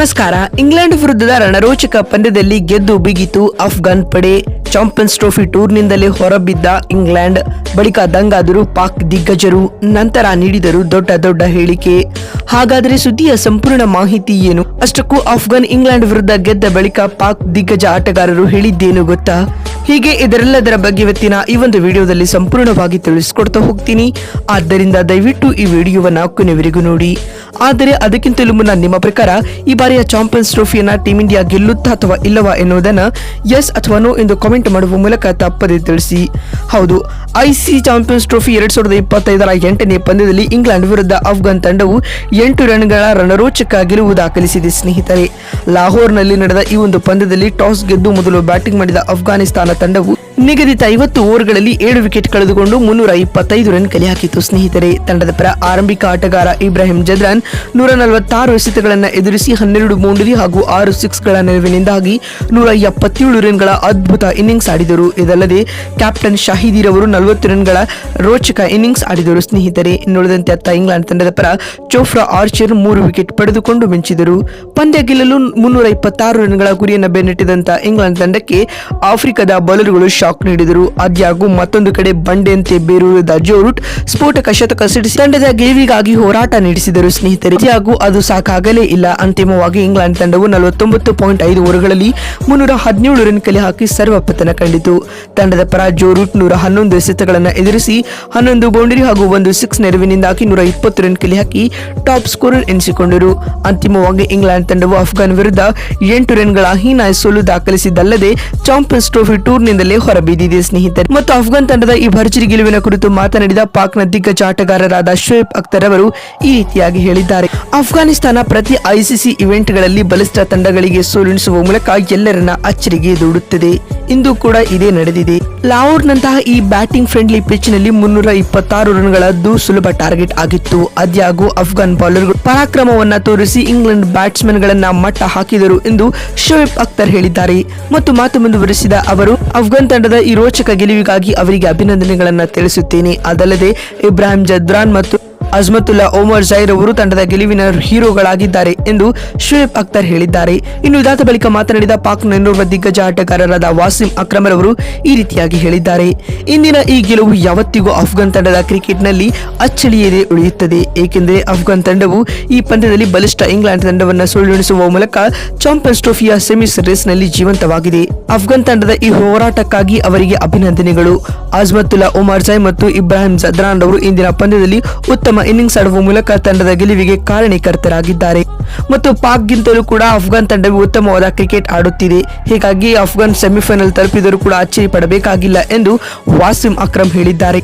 ನಮಸ್ಕಾರ. ಇಂಗ್ಲೆಂಡ್ ವಿರುದ್ಧದ ರಣರೋಚಕ ಪಂದ್ಯದಲ್ಲಿ ಗೆದ್ದು ಬಿಗಿತು ಅಫ್ಘಾನ್ ಪಡೆ. ಚಾಂಪಿಯನ್ಸ್ ಟ್ರೋಫಿ ಟೂರ್ನಿಂದಲೇ ಹೊರಬಿದ್ದ ಇಂಗ್ಲೆಂಡ್, ಬಳಿಕ ದಂಗಾದರೂ ಪಾಕ್ ದಿಗ್ಗಜರು ನಂತರ ನೀಡಿದರು ದೊಡ್ಡ ದೊಡ್ಡ ಹೇಳಿಕೆ. ಹಾಗಾದರೆ ಸುದ್ದಿಯ ಸಂಪೂರ್ಣ ಮಾಹಿತಿ ಏನು? ಅಷ್ಟಕ್ಕೂ ಅಫ್ಘಾನ್ ಇಂಗ್ಲೆಂಡ್ ವಿರುದ್ಧ ಗೆದ್ದ ಬಳಿಕ ಪಾಕ್ ದಿಗ್ಗಜ ಆಟಗಾರರು ಹೇಳಿದ್ದೇನು ಗೊತ್ತಾ? ಹೀಗೆ ಇದರೆಲ್ಲದರ ಬಗ್ಗೆ ಇವತ್ತಿನ ಈ ಒಂದು ವಿಡಿಯೋದಲ್ಲಿ ಸಂಪೂರ್ಣವಾಗಿ ತಿಳಿಸ್ಕೊಡ್ತಾ ಹೋಗ್ತೀನಿ. ಆದ್ದರಿಂದ ದಯವಿಟ್ಟು ಈ ವಿಡಿಯೋವನ್ನು ಕೊನೆವರೆಗೂ ನೋಡಿ. ಆದರೆ ಅದಕ್ಕಿಂತಲೂ ಮುನ್ನ ನಿಮ್ಮ ಪ್ರಕಾರ ಈ ಬಾರಿಯ ಚಾಂಪಿಯನ್ಸ್ ಟ್ರೋಫಿಯನ್ನ ಟೀಮ್ ಇಂಡಿಯಾ ಗೆಲ್ಲುತ್ತಾ ಅಥವಾ ಇಲ್ಲವಾ ಎನ್ನುವುದನ್ನು ಎಸ್ ಅಥವಾ ನೋ ಎಂದು ಕಾಮೆಂಟ್ ಮಾಡುವ ಮೂಲಕ ತಪ್ಪದೆ ತಿಳಿಸಿ. ಹೌದು ಐಸಿ ಚಾಂಪಿಯನ್ಸ್ ಟ್ರೋಫಿ ಎರಡ್ ಸಾವಿರದ ಇಪ್ಪತ್ತೈದರ ಎಂಟನೇ ಪಂದ್ಯದಲ್ಲಿ ಇಂಗ್ಲೆಂಡ್ ವಿರುದ್ಧ ಅಫ್ಘಾನ್ ತಂಡವು ಎಂಟು ರನ್ಗಳ ರಣರೋಚಕ ಗೆಲುವು ದಾಖಲಿಸಿದೆ. ಸ್ನೇಹಿತರೆ, ಲಾಹೋರ್ನಲ್ಲಿ ನಡೆದ ಈ ಒಂದು ಪಂದ್ಯದಲ್ಲಿ ಟಾಸ್ ಗೆದ್ದು ಮೊದಲು ಬ್ಯಾಟಿಂಗ್ ಮಾಡಿದ ಅಫ್ಘಾನಿಸ್ತಾನ ತಂಡವು ನಿಗದಿತ ಐವತ್ತು ಓವರ್ಗಳಲ್ಲಿ ಏಳು ವಿಕೆಟ್ ಕಳೆದುಕೊಂಡು ಮುನ್ನೂರ ಇಪ್ಪತ್ತೈದು ರನ್ ಕಲೆ ಹಾಕಿತು ಸ್ನೇಹಿತರೆ. ತಂಡದ ಪರ ಆರಂಭಿಕ ಆಟಗಾರ ಇಬ್ರಾಹಿಂ ಜದ್ರಾನ್ ನೂರ ನಲವತ್ತಾರು ಎಸೆತಗಳನ್ನು ಎದುರಿಸಿ ಹನ್ನೆರಡು ಬೌಂಡರಿ ಹಾಗೂ ಆರು ಸಿಕ್ಸ್ಗಳ ನೆರವಿನಿಂದಾಗಿ ನೂರ ಎಪ್ಪತ್ತೇಳು ರನ್ಗಳ ಅದ್ಭುತ ಇನ್ನಿಂಗ್ಸ್ ಆಡಿದರು. ಇದಲ್ಲದೆ ಕ್ಯಾಪ್ಟನ್ ಶಾಹಿದೀರ್ ಅವರು ನಲವತ್ತು ರನ್ಗಳ ರೋಚಕ ಇನ್ನಿಂಗ್ಸ್ ಆಡಿದರು ಸ್ನೇಹಿತರೆ. ಇನ್ನುಳಿದಂತೆ ಅತ್ತ ಇಂಗ್ಲೆಂಡ್ ತಂಡದ ಪರ ಚೋಫ್ರಾ ಆರ್ಚರ್ ಮೂರು ವಿಕೆಟ್ ಪಡೆದುಕೊಂಡು ಮಿಂಚಿದರು ಪಂದ್ಯ ಗೆಲ್ಲಲು ಮುನ್ನೂರ ಇಪ್ಪತ್ತಾರು ರನ್ಗಳ ಗುರಿಯನ್ನು ಬೆನ್ನಟ್ಟಿದಂತ ಇಂಗ್ಲೆಂಡ್ ತಂಡಕ್ಕೆ ಆಫ್ರಿಕಾದ ಬೌಲರ್ಗಳು ಶಾಕ್ ನೀಡಿದರು. ಆದ್ಯಾಗೂ ಮತ್ತೊಂದು ಕಡೆ ಬಂಡೆಯಂತೆ ಬೇರೂರಿದ ಜೋ ರೂಟ್ ಸ್ಫೋಟಕ ಶತಕ ಸಿಡಿಸಿ ತಂಡದ ಗೆಲುವಿಗಾಗಿ ಹೋರಾಟ ನಡೆಸಿದರು. ಸ್ನೇಹಿತರೆ ಆದಾಗ್ಯೂ ಅದು ಸಾಕಾಗಲೇ ಇಲ್ಲ. ಅಂತಿಮವಾಗಿ ಇಂಗ್ಲೆಂಡ್ ತಂಡವು ನಲವತ್ತೊಂಬತ್ತು ಪಾಯಿಂಟ್ ಐದು ಓವರ್ಗಳಲ್ಲಿ ಮುನ್ನೂರ ಹದಿನೇಳು ರನ್ ಕಲೆ ಹಾಕಿ ಸರ್ವಪತನ ಕಂಡಿತು. ತಂಡದ ಪರ ಜೋ ರೂಟ್ ನೂರ ಹನ್ನೊಂದು ಎಸೆತಗಳನ್ನು ಎದುರಿಸಿ ಹನ್ನೊಂದು ಬೌಂಡರಿ ಹಾಗೂ ಒಂದು ಸಿಕ್ಸ್ ನೆರವಿನಿಂದಾಗಿ ನೂರ ಇಪ್ಪತ್ತು ರನ್ ಕಲೆ ಹಾಕಿ ಟಾಪ್ ಸ್ಕೋರರ್ ಎನಿಸಿಕೊಂಡರು. ಅಂತಿಮವಾಗಿ ಇಂಗ್ಲೆಂಡ್ ತಂಡವು ಅಫ್ಘಾನ್ ವಿರುದ್ಧ ಎಂಟು ರನ್ಗಳ ಹೀನಾಯ ಸೋಲು ದಾಖಲಿಸಿದ್ದಲ್ಲದೆ ಚಾಂಪಿಯನ್ಸ್ ಟ್ರೋಫಿ ಟೂರ್ನಿಂದಲೇ ಹೊರಬಿದ್ದಿದೆ ಸ್ನೇಹಿತರೆ. ಮತ್ತು ಅಫ್ಘಾನ್ ತಂಡದ ಈ ಭರ್ಜರಿ ಗೆಲುವಿನ ಕುರಿತು ಮಾತನಾಡಿದ ಪಾಕ್ನ ದಿಗ್ಗಜ ಆಟಗಾರರಾದ ಶೋಯಬ್ ಅಖ್ತರ್ ಅವರು ಈ ರೀತಿಯಾಗಿ ಹೇಳಿದ್ದಾರೆ. ಅಫ್ಘಾನಿಸ್ತಾನ ಪ್ರತಿ ಐಸಿಸಿ ಇವೆಂಟ್ಗಳಲ್ಲಿ ಬಲಿಷ್ಠ ತಂಡಗಳಿಗೆ ಸೋಲಿಸುವ ಮೂಲಕ ಎಲ್ಲರನ್ನ ಅಚ್ಚರಿಗೆ ದೂಡುತ್ತದೆ. ಇಂದು ಕೂಡ ಇದೇ ನಡೆದಿದೆ. ಲಾಹೋರ್ನಂತಹ ಈ ಬ್ಯಾಟಿಂಗ್ ಫ್ರೆಂಡ್ಲಿ ಪಿಚ್ನಲ್ಲಿ ಮುನ್ನೂರ ಇಪ್ಪತ್ತಾರು ರನ್ಗಳದ್ದು ಸುಲಭ ಟಾರ್ಗೆಟ್ ಆಗಿತ್ತು. ಅದ್ಯಾಗೂ ಅಫ್ಘಾನ್ ಬೌಲರ್ಗಳು ಪರಾಕ್ರಮವನ್ನ ತೋರಿಸಿ ಇಂಗ್ಲೆಂಡ್ ಬ್ಯಾಟ್ಸ್ಮನ್ ಗಳನ್ನ ಮಟ್ಟ ಹಾಕಿದರು ಎಂದು ಶೋಯಬ್ ಅಖ್ತರ್ ಹೇಳಿದ್ದಾರೆ. ಮತ್ತು ಮಾತು ಮುಂದುವರಿಸಿದ ಅವರು, ಅಫ್ಘಾನ್ ತಂಡದ ಈ ರೋಚಕ ಗೆಲುವಿಗಾಗಿ ಅವರಿಗೆ ಅಭಿನಂದನೆಗಳನ್ನು ತಿಳಿಸುತ್ತೇನೆ. ಅದಲ್ಲದೆ ಇಬ್ರಾಹಿಂ ಜದ್ರಾನ್ ಮತ್ತು ಅಜ್ಮತುಲ್ಲಾ ಓಮರ್ ಜೈರ್ ಅವರು ತಂಡದ ಗೆಲುವಿನ ಹೀರೋಗಳಾಗಿದ್ದಾರೆ ಎಂದು ಶುಯೇಬ್ ಅಖ್ತರ್ ಹೇಳಿದ್ದಾರೆ. ಇನ್ನು ಇದಾದ ಬಳಿಕ ಮಾತನಾಡಿದ ಪಾಕ್ ಇನ್ನೋರ್ವ ದಿಗ್ಗಜ ಆಟಗಾರರಾದ ವಾಸಿಂ ಅಕ್ರಮರ್ ಅವರು ಈ ರೀತಿಯಾಗಿ ಹೇಳಿದ್ದಾರೆ. ಇಂದಿನ ಈ ಗೆಲುವು ಯಾವತ್ತಿಗೂ ಅಫ್ಘಾನ್ ತಂಡದ ಕ್ರಿಕೆಟ್ನಲ್ಲಿ ಅಚ್ಚಳಿಯದೆ ಉಳಿಯುತ್ತದೆ. ಏಕೆಂದರೆ ಅಫ್ಘಾನ್ ತಂಡವು ಈ ಪಂದ್ಯದಲ್ಲಿ ಬಲಿಷ್ಠ ಇಂಗ್ಲೆಂಡ್ ತಂಡವನ್ನು ಸುಳ್ಳುಣಿಸುವ ಮೂಲಕ ಚಾಂಪಿಯನ್ಸ್ ಟ್ರೋಫಿಯ ಸೆಮಿಸ್ ರೇಸ್ನಲ್ಲಿ ಜೀವಂತವಾಗಿದೆ. ಅಫ್ಘಾನ್ ತಂಡದ ಈ ಹೋರಾಟಕ್ಕಾಗಿ ಅವರಿಗೆ ಅಭಿನಂದನೆಗಳು. ಅಜ್ಮತುಲ್ಲಾ, ಉಮಾರ್ ಜೈ ಮತ್ತು ಇಬ್ರಾಹಿಂ ಜದ್ರಾನ್ ಅವರು ಇಂದಿನ ಪಂದ್ಯದಲ್ಲಿ ಉತ್ತಮ ಇನ್ನಿಂಗ್ಸ್ ಆಡುವ ಮೂಲಕ ತಂಡದ ಗೆಲುವಿಗೆ ಕಾರಣೀಕರ್ತರಾಗಿದ್ದಾರೆ ಮತ್ತು ಪಾಕ್ಗಿಂತಲೂ ಕೂಡ ಅಫ್ಘಾನ್ ತಂಡವು ಉತ್ತಮವಾದ ಕ್ರಿಕೆಟ್ ಆಡುತ್ತಿದೆ. ಹೀಗಾಗಿ ಅಫ್ಘಾನ್ ಸೆಮಿಫೈನಲ್ ತಲುಪಿದರೂ ಕೂಡ ಅಚ್ಚರಿ ಪಡಬೇಕಾಗಿಲ್ಲ ಎಂದು ವಾಸಿಂ ಅಕ್ರಮ್ ಹೇಳಿದ್ದಾರೆ.